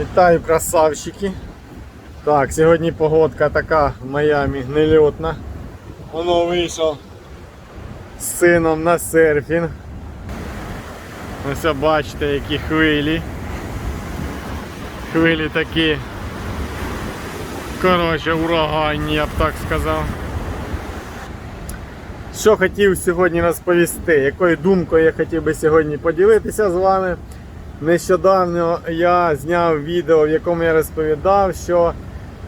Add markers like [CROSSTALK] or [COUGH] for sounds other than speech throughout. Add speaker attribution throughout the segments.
Speaker 1: Вітаю, красавчики. Так, сьогодні погодка така в Майамі нельотна. Воно вийшов з сином на серфінг. Ось бачите, які хвилі. Хвилі такі. Коротше, ураганні, я б так сказав. Що хотів сьогодні розповісти, якою думкою я хотів би сьогодні поділитися з вами. Нещодавно я зняв відео, в якому я розповідав, що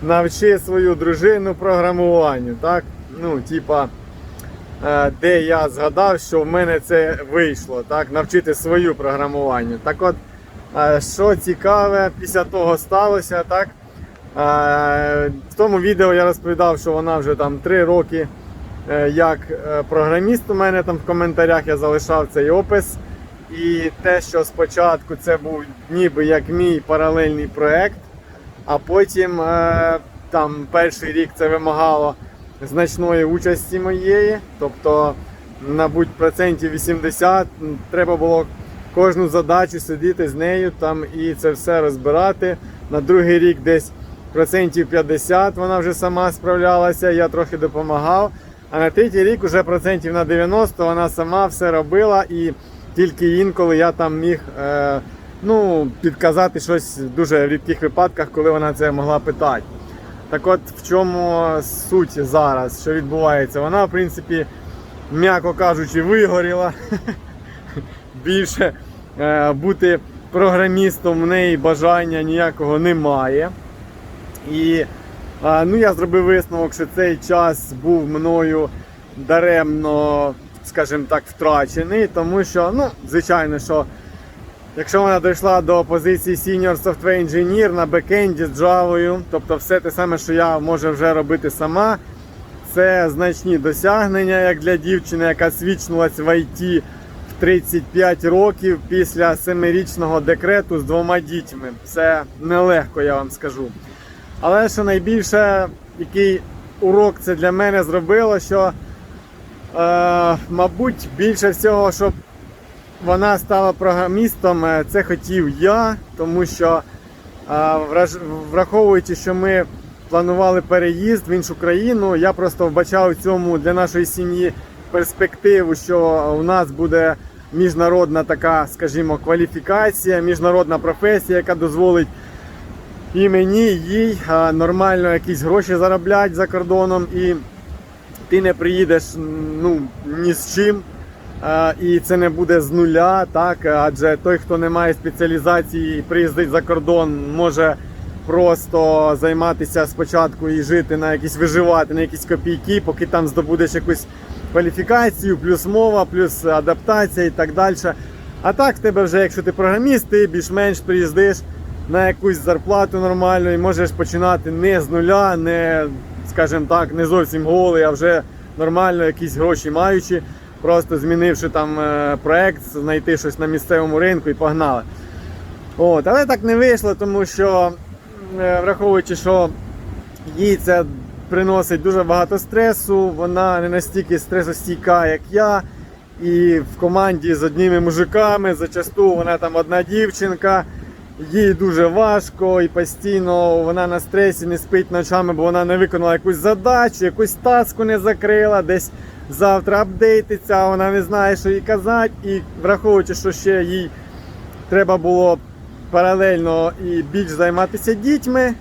Speaker 1: навчи свою дружину програмуванню. Так? Ну, типа, е, де я згадав, що в мене це вийшло, так? навчити свою програмуванню. Так от, е, що цікаве, після того сталося, так? Е, В тому відео я розповідав, що вона вже там 3 роки як програміст у мене там в коментарях я залишав цей опис. І те, що спочатку це був ніби як мій паралельний проект, а потім е, там перший рік це вимагало значної участі моєї. Тобто, мабуть, процентів 80 треба було кожну задачу сидіти з нею там і це все розбирати. На другий рік десь процентів 50 вона вже сама справлялася, я трохи допомагав. А на третій рік уже процентів на 90 вона сама все робила і тільки інколи я там міг е, ну, підказати щось в дуже рідких випадках, коли вона це могла питати. Так от в чому суть зараз, що відбувається? Вона, в принципі, м'яко кажучи, вигоріла. [LAUGHS] Більше е, бути програмістом в неї бажання ніякого немає. І а, ну, я зробив висновок, що цей час був мною даремно, скажімо так, втрачений, тому що, ну, звичайно, що якщо вона дійшла до позиції Senior Software Engineer на бекенді з Java, тобто все те саме, що я можу вже робити сама, це значні досягнення, як для дівчини, яка свідчилась в IT в 35 років після семирічного декрету з двома дітьми. Це нелегко, я вам скажу. Але що найбільше, який урок це для мене зробило, що, мабуть, більше всього, щоб вона стала програмістом, е, це хотів я, тому що, е, враховуючи, що ми планували переїзд в іншу країну, я просто вбачав цьому для нашої сім'ї перспективу, що у нас буде міжнародна така, скажімо, кваліфікація, міжнародна професія, яка дозволить і мені, їй нормально якісь гроші заробляти за кордоном, і ти не приїдеш ну, ні з чим. І це не буде з нуля, так? Адже той, хто не має спеціалізації приїздить за кордон, може просто займатися спочатку і жити на якісь виживати на якісь копійки, поки там здобудеш якусь кваліфікацію, плюс мова, плюс адаптація і так далі. А так в тебе вже, якщо ти програміст, ти більш-менш приїздиш на якусь зарплату нормальну і можеш починати не з нуля, не, скажімо так, не зовсім голий, а вже нормально якісь гроші маючи, просто змінивши там е, проект, знайти щось на місцевому ринку і погнали. От, але так не вийшло, тому що, е, враховуючи, що їй це приносить дуже багато стресу, вона не настільки стресостійка, як я. І в команді з одніми мужиками зачасту вона там одна дівчинка їй дуже важко і постійно вона на стресі не спить ночами, бо вона не виконала якусь задачу, якусь таску не закрила, десь завтра апдейтиться, вона не знає, що їй казати. І враховуючи, що ще їй треба було паралельно і більш займатися дітьми. е,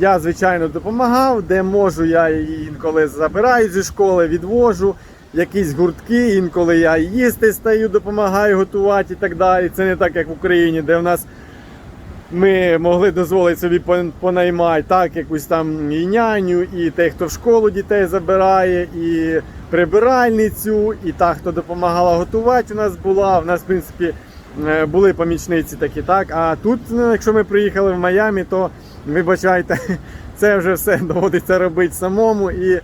Speaker 1: Я, звичайно, допомагав, де можу, я її інколи забираю зі школи, відвожу якісь гуртки, інколи я їсти стаю, допомагаю готувати і так далі. Це не так, як в Україні, де в нас ми могли дозволити собі понаймати так, якусь там і няню, і те, хто в школу дітей забирає, і прибиральницю, і та, хто допомагала готувати, у нас була. У нас, в принципі, е, були помічниці такі, так. А тут, ну, якщо ми приїхали в Майамі, то вибачайте, [LAUGHS] це вже все доводиться робити самому. І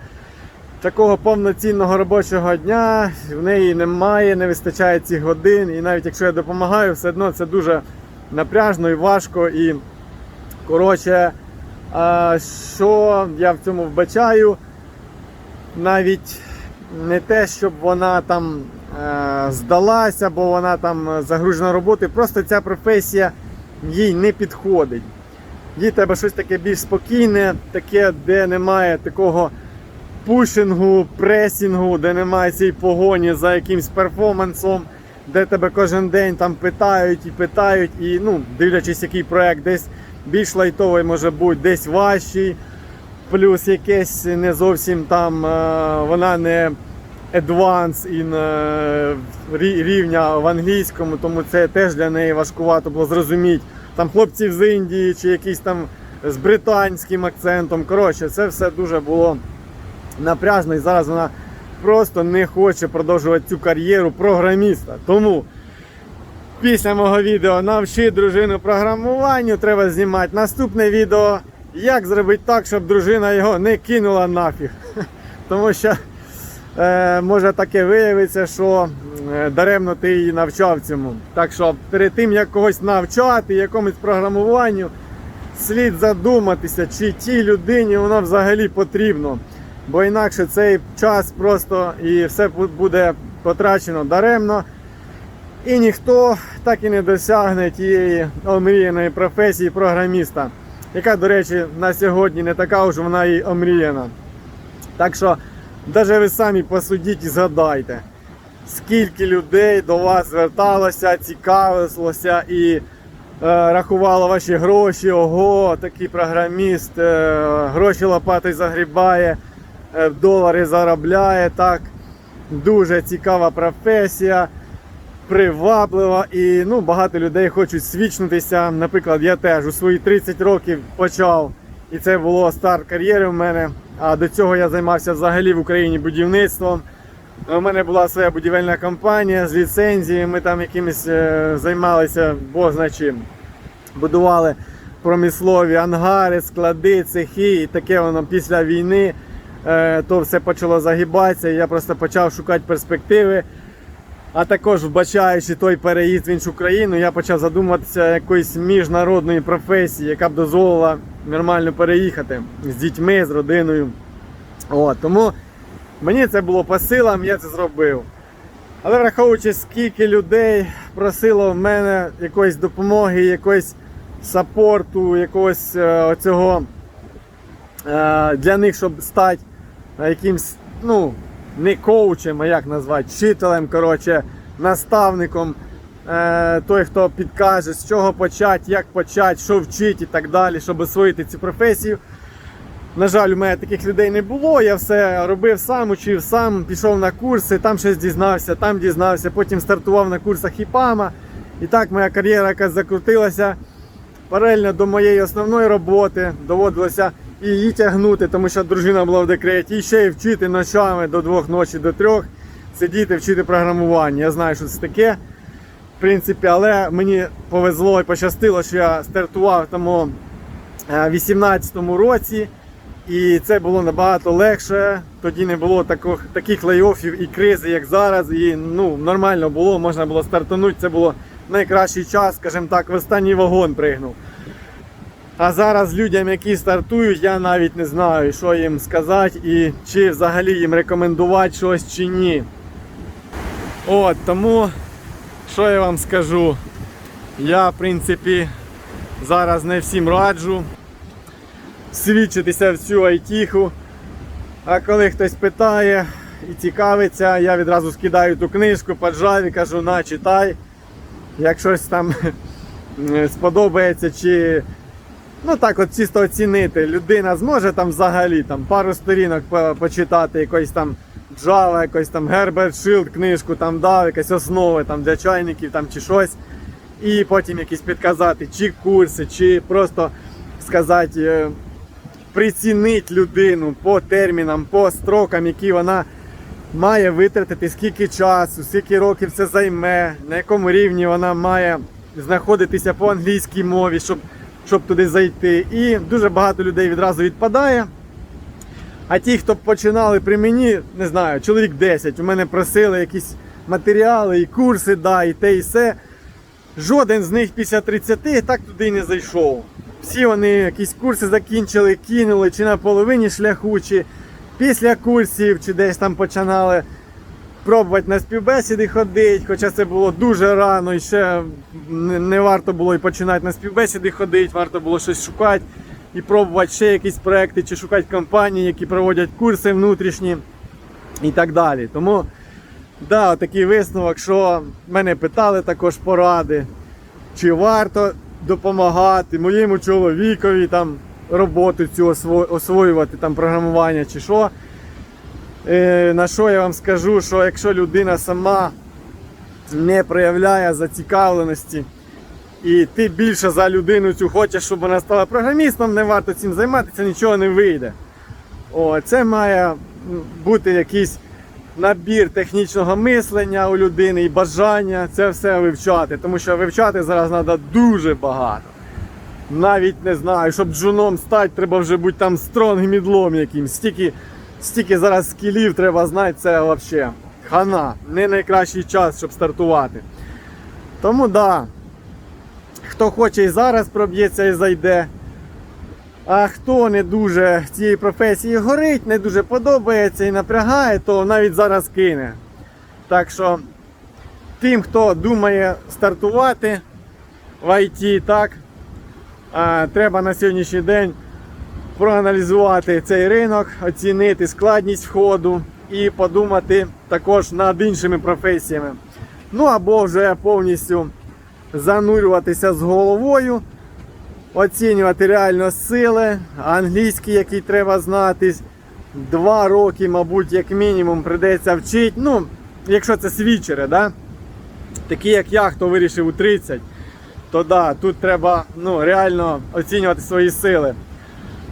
Speaker 1: такого повноцінного робочого дня в неї немає, не вистачає цих годин. І навіть якщо я допомагаю, все одно це дуже напряжно і важко. І коротше, що я в цьому вбачаю, навіть не те, щоб вона там е, здалася, бо вона там загружена роботою. Просто ця професія їй не підходить. Їй треба щось таке більш спокійне, таке, де немає такого пушингу, пресінгу, де немає цієї погоні за якимсь перформансом, де тебе кожен день там питають і питають, і ну, дивлячись, який проект десь більш лайтовий може бути, десь важчий, плюс якесь не зовсім там е, вона не advanced in е, рівня в англійському, тому це теж для неї важкувато було зрозуміти. Там хлопці з Індії чи якісь там з британським акцентом. Коротше, це все дуже було напряжно і зараз вона просто не хоче продовжувати цю кар'єру програміста. Тому після мого відео навчи дружину програмуванню, треба знімати наступне відео, як зробити так, щоб дружина його не кинула нафіг. [LAUGHS] Тому що е, може таке виявиться, що е, даремно ти її навчав цьому. Так що перед тим як когось навчати якомусь програмуванню, слід задуматися, чи тій людині воно взагалі потрібно. Бо інакше цей час просто і все буде потрачено даремно. І ніхто так і не досягне тієї омріяної професії програміста, яка, до речі, на сьогодні не така уж вона і омріяна. Так що, навіть ви самі посудіть і згадайте, скільки людей до вас зверталося, цікавилося і е, рахувало ваші гроші. Ого, такий програміст, е, гроші лопатою загрібає, долари заробляє. Так, дуже цікава професія приваблива і ну, багато людей хочуть свідчитися. Наприклад, я теж у свої 30 років почав, і це було старт кар'єри в мене. А до цього я займався взагалі в Україні будівництвом. У мене була своя будівельна компанія з ліцензією. Ми там якимось е, займалися, чим. Будували промислові ангари, склади, цехи, і таке воно після війни. Е, То все почало загибатися, і я просто почав шукати перспективи. А також вбачаючи той переїзд в іншу країну, я почав задумуватися якоїсь міжнародної професії, яка б дозволила нормально переїхати з дітьми, з родиною. От, тому мені це було по силам, я це зробив. Але враховуючи, скільки людей просило в мене якоїсь допомоги, якогось сапорту, якогось е, оцього е, для них, щоб стати якимсь, ну, не коучем, а як назвати, вчителем, коротше, наставником, е, той, хто підкаже, з чого почати, як почати, що вчити і так далі, щоб освоїти цю професію. На жаль, у мене таких людей не було. Я все робив сам, учив сам, пішов на курси, там щось дізнався, там дізнався, потім стартував на курсах ІПАМа. І так моя кар'єра якась закрутилася. Паралельно до моєї основної роботи доводилося і її тягнути, тому що дружина була в декреті, і ще й вчити ночами до двох ночі, до трьох, сидіти, вчити програмування. Я знаю, що це таке. В принципі, але мені повезло і пощастило, що я стартував в тому е, 18-му році. І це було набагато легше. Тоді не було таких, таких лейофів і кризи, як зараз. І ну, нормально було, можна було стартанути. Це було найкращий час, скажімо так, в останній вагон пригнув. А зараз людям, які стартують, я навіть не знаю, що їм сказати і чи взагалі їм рекомендувати щось чи ні. От, тому, що я вам скажу? Я, в принципі, зараз не всім раджу свідчитися в цю айтіху. А коли хтось питає і цікавиться, я відразу скидаю ту книжку по Java, кажу, на, читай. Як щось там [LAUGHS] сподобається, чи ну так от чисто оцінити, людина зможе там взагалі там пару сторінок почитати, якоїсь там Java, якось там Herbert Shield книжку там дав, якась основи там для чайників там чи щось. І потім якісь підказати, чи курси, чи просто сказати, е, прицінити людину по термінам, по строкам, які вона має витратити, скільки часу, скільки років це займе, на якому рівні вона має знаходитися по англійській мові, щоб, щоб туди зайти. І дуже багато людей відразу відпадає. А ті, хто починали при мені, не знаю, чоловік 10, у мене просили якісь матеріали і курси, да, і те, і все. Жоден з них після 30 так туди не зайшов. Всі вони якісь курси закінчили, кинули чи на половині шляху, чи після курсів, чи десь там починали пробувати на співбесіди ходити, хоча це було дуже рано і ще не, варто було і починати на співбесіди ходити, варто було щось шукати і пробувати ще якісь проекти чи шукати компанії, які проводять курси внутрішні і так далі. Тому да, такий висновок, що мене питали також поради, чи варто допомагати моєму чоловікові там роботу цю осво- освоювати, там програмування чи що. Е, на що я вам скажу, що якщо людина сама не проявляє зацікавленості, і ти більше за людину цю хочеш, щоб вона стала програмістом, не варто цим займатися, нічого не вийде. О, це має бути якийсь набір технічного мислення у людини і бажання це все вивчати. Тому що вивчати зараз треба дуже багато. Навіть не знаю, щоб джуном стати, треба вже бути там стронг мідлом якимсь. Стільки, стільки зараз скілів треба знати, це взагалі хана. Не найкращий час, щоб стартувати. Тому да. Хто хоче і зараз проб'ється і зайде. А хто не дуже цій професії горить, не дуже подобається і напрягає, то навіть зараз кине. Так що тим, хто думає стартувати в ІТ, так, треба на сьогоднішній день проаналізувати цей ринок, оцінити складність входу і подумати також над іншими професіями. Ну або вже повністю занурюватися з головою, оцінювати реально сили, англійський, який треба знати. Два роки, мабуть, як мінімум, прийдеться вчити. Ну, якщо це свічери, да? такі як я, хто вирішив у 30, то да, тут треба ну, реально оцінювати свої сили.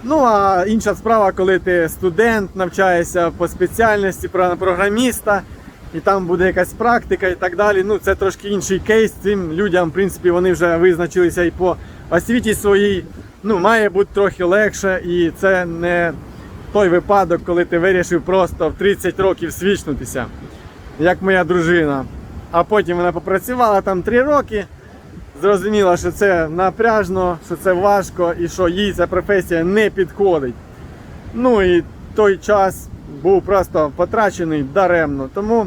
Speaker 1: Ну, а інша справа, коли ти студент, навчаєшся по спеціальності програміста, і там буде якась практика і так далі. Ну, це трошки інший кейс. Цим людям, в принципі, вони вже визначилися і по освіті своїй. Ну, має бути трохи легше, і це не той випадок, коли ти вирішив просто в 30 років свічнутися, як моя дружина. А потім вона попрацювала там 3 роки зрозуміла, що це напряжно, що це важко і що їй ця професія не підходить. Ну і той час був просто потрачений даремно. Тому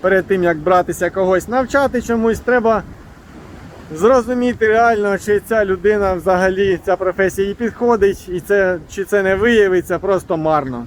Speaker 1: перед тим як братися когось навчати чомусь, треба зрозуміти реально, чи ця людина взагалі ця професія їй підходить, і це, чи це не виявиться просто марно.